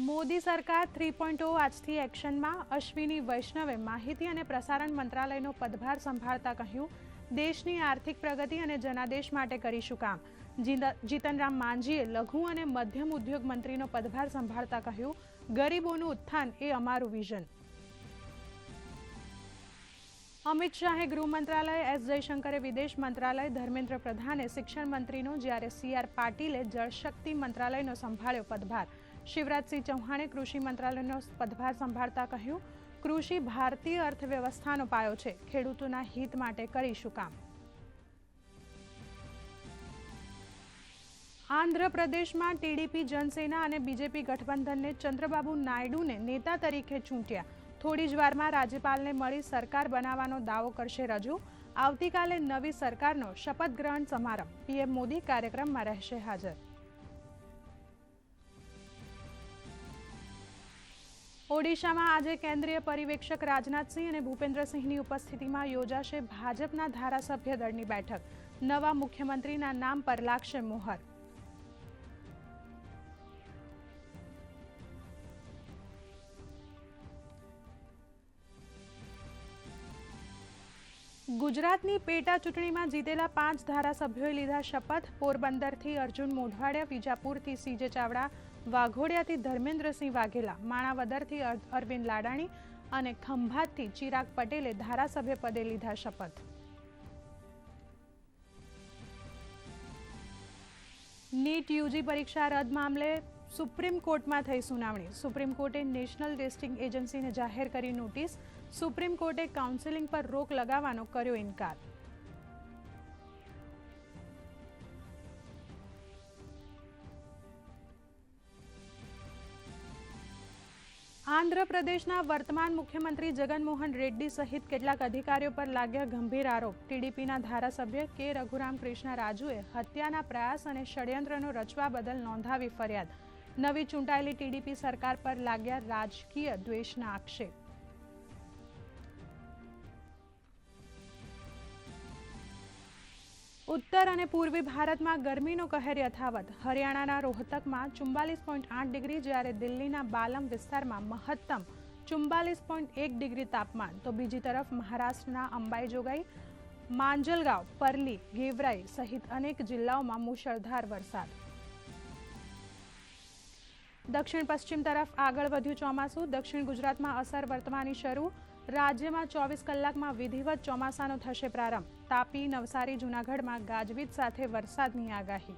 મોદી સરકાર three point આજથી એક્શનમાં, અશ્વિની વૈષ્ણવે માહિતી અને પ્રસારણ મંત્રાલયનો પદભાર સંભાળતા કહ્યું, દેશની આર્થિક પ્રગતિ અને જનાદેશ માટે કરીશું કામ. જીતનરામ માંઝીએ લઘુ અને મધ્યમ ઉદ્યોગ મંત્રીનો પદભાર સંભાળતા કહ્યું, ગરીબોનું ઉત્થાન એ અમારું વિઝન. અમિત શાહે ગૃહ મંત્રાલય, એસ જયશંકરે વિદેશ મંત્રાલય, ધર્મેન્દ્ર પ્રધાને શિક્ષણ મંત્રીનો જ્યારે સી આર પાટીલે જળશક્તિ મંત્રાલયનો સંભાળ્યો પદભાર. શિવરાજસિંહ ચૌહાણે કૃષિ મંત્રાલયનો પદભાર સંભાળતા કહ્યું, કૃષિ ભારતીય અર્થવ્યવસ્થાનો પાયો છે. ખેડૂતોના હિત માટે કરીશું કામ. આંધ્રપ્રદેશમાં ટીડીપી, જનસેના અને બીજેપી ગઠબંધનને ચંદ્રબાબુ નાયડુને નેતા તરીકે ચૂંટ્યા. થોડી જ વારમાં રાજ્યપાલને મળી સરકાર બનાવવાનો દાવો કરશે રજૂ. આવતીકાલે નવી સરકારનો શપથ ગ્રહણ સમારંભ. પીએમ મોદી કાર્યક્રમમાં રહેશે હાજર. ઓડિશામાં આજે કેન્દ્રીય પરિવેક્ષક રાજનાથસિંહ અને ભૂપેન્દ્રસિંહની ઉપસ્થિતિમાં યોજાશે ભાજપના ધારાસભ્ય દળની બેઠક. નવા મુખ્યમંત્રીના નામ પર લાગશે મોહર. ગુજરાતની પેટા ચૂંટણીમાં જીતેલા પાંચ ધારાસભ્યોએ લીધા શપથ. પોરબંદરથી અર્જુન મોઢવાડિયા, વિજાપુરથી સીજે ચાવડા, વાઘોડિયાથી ધર્મેન્દ્રસિંહ વાઘેલા, માણાવદરથી અરવિંદ લાડાણી અને ખંભાતથી ચિરાગ પટેલે ધારાસભ્ય પદે લીધા શપથ. નીટ યુજી પરીક્ષા રદ મામલે સુપ્રીમ કોર્ટમાં થઈ સુનાવણી. સુપ્રીમ કોર્ટે નેશનલ ટેસ્ટિંગ એજન્સીને જાહેર કરી નોટિસ. સુપ્રીમ કોર્ટે કાઉન્સેલિંગ પર રોક લગાવવાનો કર્યો ઇનકાર. આંધ્રપ્રદેશના વર્તમાન મુખ્યમંત્રી જગનમોહન રેડ્ડી સહિત કેટલાક અધિકારીઓ પર લાગ્યા ગંભીર આરોપ. ટીડીપીના ધારાસભ્ય કે રઘુરામ કૃષ્ણ રાજુએ હત્યાના પ્રયાસ અને ષડયંત્રનો રચવા બદલ નોંધાવી ફરિયાદ. નવી ચૂંટાયેલી ટીડીપી સરકાર પર લાગ્યા રાજકીય દ્વેષના આક્ષેપ. ઉત્તર અને પૂર્વી ભારતમાં ગરમીનો કહેર યથાવત. હરિયાણાના રોહતકમાં ચુમ્બાલીસ પોઈન્ટ આઠ ડિગ્રી જ્યારે દિલ્હીના બાલમ વિસ્તારમાં મહત્તમ ચુમ્બાલીસ પોઈન્ટ એક ડિગ્રી તાપમાન. તો બીજી તરફ મહારાષ્ટ્રના અંબાઈ જોગાઈ, માંજલગાંવ, પરલી, ગેવરાઈ સહિત અનેક જિલ્લાઓમાં મુશળધાર વરસાદ. દક્ષિણ પશ્ચિમ તરફ આગળ વધ્યું ચોમાસું. દક્ષિણ ગુજરાતમાં અસર વર્તમાની શરૂ. રાજ્યમાં ચોવીસ કલાકમાં વિધિવત ચોમાસાનો થશે પ્રારંભ. તાપી, નવસારી, જૂનાગઢમાં ગાજવીજ સાથે વરસાદની આગાહી.